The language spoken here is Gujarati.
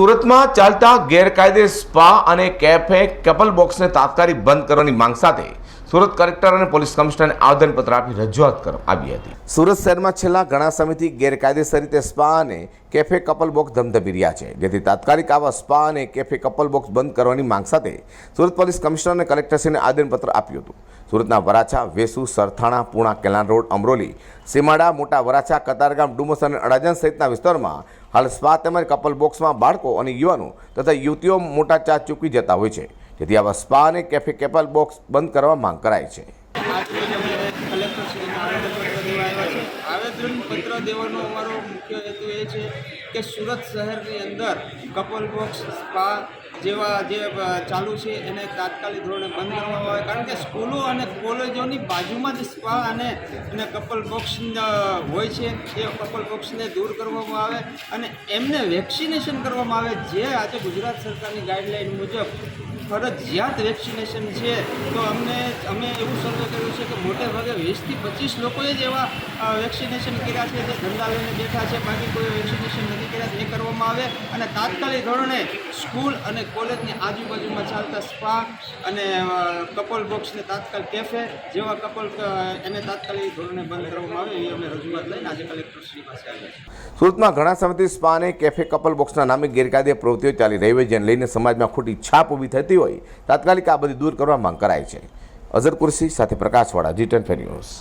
સુરતમાં ચાલતા ગેરકાયદે સ્પા અને કેફે કપલ બોક્સને તાત્કાલિક બંધ કરવાની માંગ સાથે સુરત કલેક્ટર અને પોલીસ કમિશનરને આવેદનપત્ર આપી રજૂઆત કરવામાં આવી હતી. સુરત શહેરમાં છેલ્લા ઘણા સમયથી ગેરકાયદેસર રીતે સ્પા અને કેફે કપલ બોક્સ ધમધમી રહ્યા છે. જેથી તાત્કાલિક આવા સ્પા અને કેફે કપલ બોક્સ બંધ કરવાની માંગ સાથે સુરત પોલીસ કમિશનર અને કલેક્ટરશ્રીને આવેદનપત્ર આપ્યું હતું. સુરતના વરાછા, વેસુ, સરથાણા, પૂણા, કેલાન રોડ, અમરોલી, સીમાડા, મોટા વરાછા, કતારગામ, ડુમસ અને અડાજણ સહિતના વિસ્તારમાં હાલ સ્પા તેમજ કપલ બોક્સમાં બાળકો અને યુવાનો તથા યુવતીઓ મોટા ચાર્જ ચૂકવી જતા હોય છે. જેથી આવા સ્પા અને કેફે કેપલ બોક્સ બંધ કરવા માંગ કરાય છે. આજરોજ અમે આવ્યા છે. આવેદનપત્ર દેવાનો અમારો મુખ્ય હેતુ એ છે કે સુરત શહેરની અંદર કપલ બોક્સ સ્પા જેવા જે ચાલુ છે એને તાત્કાલિક ધોરણે બંધ કરવામાં આવે. કારણ કે સ્કૂલો અને કોલેજોની બાજુમાં જ સ્પા અને અને કપલ બોક્સ હોય છે. એ કપલ બોક્સને દૂર કરવામાં આવે અને એમને વેક્સિનેશન કરવામાં આવે, જે આજે ગુજરાત સરકારની ગાઈડલાઈન મુજબ ફરજિયાત વેક્સિનેશન છે, તો અમને, અમે એવું સર્વે કર્યું છે કે મોટે ભાગે વીસથી પચીસ લોકોએ જ એવા વેક્સિનેશન કર્યા છે, જે ધંધા લઈને બેઠા છે, બાકી કોઈ વેક્સિનેશન નથી કર્યા એ કરવામાં આવે અને તાત્કાલિક ધોરણે સ્કૂલ અને કોલેજની આજુબાજુમાં ચાલતા સ્પા અને કપલ બોક્સને તાત્કાલિક કેફે જેવા કપલ એને તાત્કાલિક ધોરણે બંધ કરવામાં આવે એવી અમે રજૂઆત લઈને આજે કલેક્ટરશ્રી પાસે આવ્યા સુરતમાં ઘણા સમયથી સ્પા અને કેફે કપલ બોક્સના નામે ગેરકાયદે પ્રવૃત્તિઓ ચાલી રહી હોય જેને લઈને સમાજમાં ખોટી છાપ ઊભી થતી હોય. તાત્કાલિક આ બધી દૂર કરવા માંગ કરાય છે. અઝર કુરશી સાથે પ્રકાશવાળા જી ટેન ન્યૂઝ.